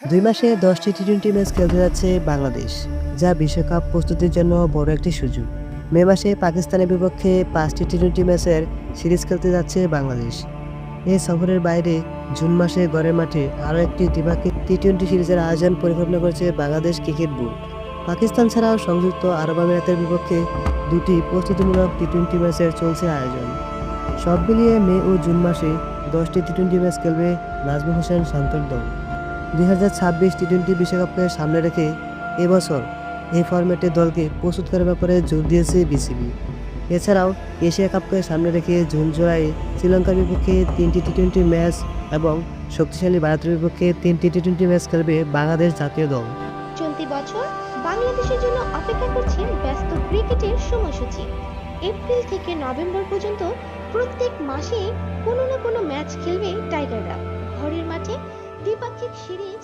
দুই মাসে দশটি টি টোয়েন্টি ম্যাচ খেলতে যাচ্ছে বাংলাদেশ, যা বিশ্বকাপ প্রস্তুতির জন্য বড় একটি সুযোগ। মে মাসে পাকিস্তানের বিপক্ষে পাঁচটি টি টোয়েন্টি ম্যাচের সিরিজ খেলতে যাচ্ছে বাংলাদেশ। এই সফরের বাইরে জুন মাসে গড়ের মাঠে আরও একটি দ্বিপাক্ষিক টি টোয়েন্টি সিরিজের আয়োজন পরিকল্পনা করেছে বাংলাদেশ ক্রিকেট বোর্ড। পাকিস্তান ছাড়াও সংযুক্ত আরব আমিরাতের বিপক্ষে দুটি প্রস্তুতিমূলক টি টোয়েন্টি ম্যাচের চলছে আয়োজন। সব মিলিয়ে মে ও জুন মাসে দশটি টি টোয়েন্টি ম্যাচ খেলবে নাজমুল হোসেন শান্তর দল। দুই হাজার ছাব্বিশ টি টোয়েন্টি বিশ্বকাপকে সামনে রেখে এবছর এই ফরম্যাটে দলকে প্রস্তুত করার ব্যাপারে জোর দিয়েছে বিসিবি। এছাড়াও এশিয়া কাপকে সামনে রেখে জুন জুলাইয়ে শ্রীলঙ্কার বিপক্ষে তিনটি টি টোয়েন্টি ম্যাচ এবং শক্তিশালী ভারতের বিপক্ষে তিনটি টি টোয়েন্টি ম্যাচ খেলবে বাংলাদেশ জাতীয় দল। চলতি বছর বাংলাদেশের জন্য অপেক্ষা করছে ব্যস্ত ক্রিকেটের সময়সূচি। এপ্রিল থেকে নভেম্বর পর্যন্ত প্রত্যেক মাসে কোনো না কোনো ম্যাচ খেলবে টাইগাররা। ঘরের মাঠে দ্বিপাক্ষিক সিরিজ